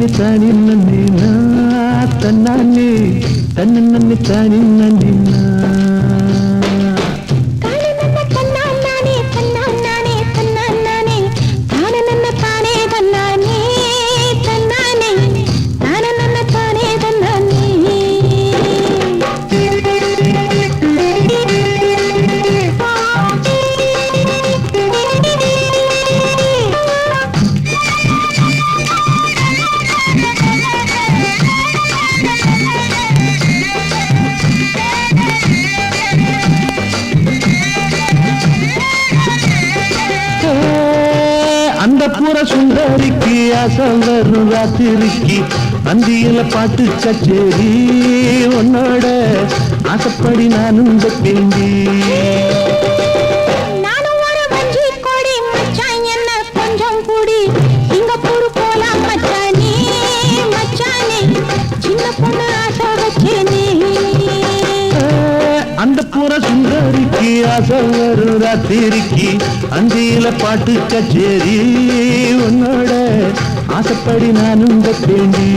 நன்னி தானி நன்னினா தன்னானே தன்ன நன்னி தானி நன்னினா அந்த புற சுந்தரிக்கு அசம் வரும் ராத்திரிக்கு அந்தியில பாட்டு கச்சேரி உன்னோட ஆசைப்படி நானும் இந்த பேண்டி. சுந்தரிக்கு அசம் வரும் ராத்திரிக்கு அந்தியில பாட்டு கச்சேரி உன்னோட ஆசைப்படி நான் உங்க பேண்டி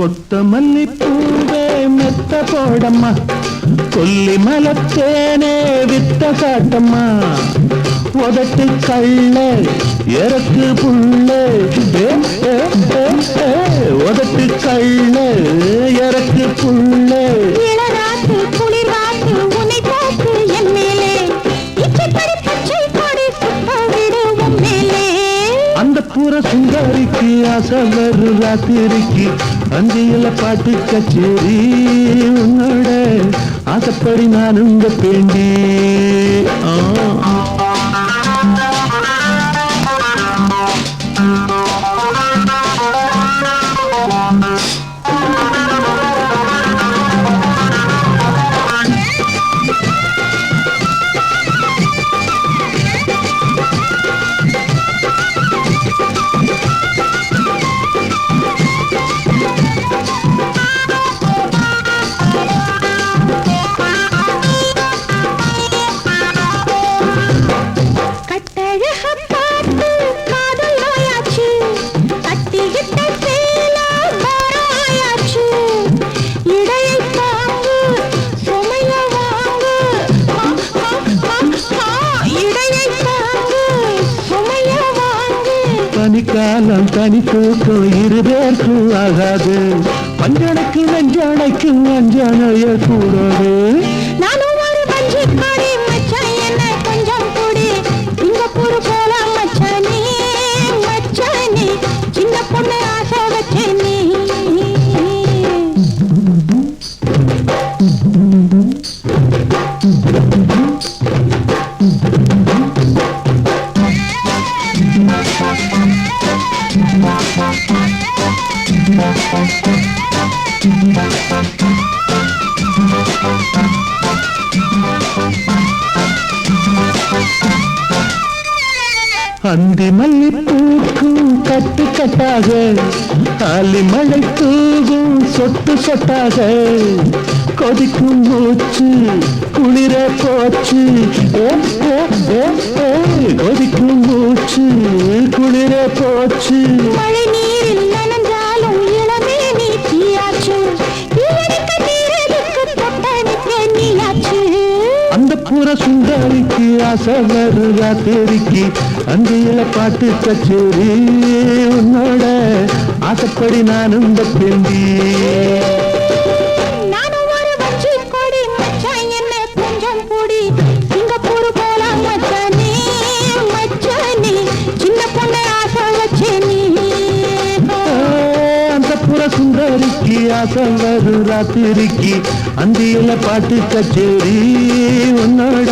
கொத்தமல்லி பூவே மெத்த போடம்மா. கொல்லி மலத்தேனே வித்த காட்டம்மா. உதட்டு கள்ள எறக்கு புள்ள உதட்டு கள்ள எறக்கு புள்ள. அந்த புற சுந்தரிக்கு அசவர் ராத்திரிக்கு. அஞ்சியில பாட்டு கச்சேரி உன்னோட ஆசைப்படி நான் உங்க பேண்டி. பனிக்காலம் தனி தூக்கம் ஆகாது பஞ்சனைக்கு நெஞ்சனைக்கு நஞ்சானைய கூடாது அந்தி மல்லி பூக்கும் கட்டு கட்டாக ஆலி மழை தூகும் சொட்டு சொட்டாக. கொதிக்கும் மூச்சு குளிர போச்சு. கொதிக்கும் மூச்சு குளிர போச்சு. புற சுந்தரிக்கு அசவர் ராத்திரிக்கு அந்தியில பாட்டு கச்சேரி. உன்னோட ஆசைப்படி நான் இந்த பெண்டி. வாசம் வரும் ராத்திரிக்கு அந்தியில பாட்டு கச்சேரி உன்னோட.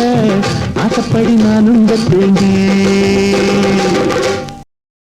ஆசைப்படி நானும் தேங்கி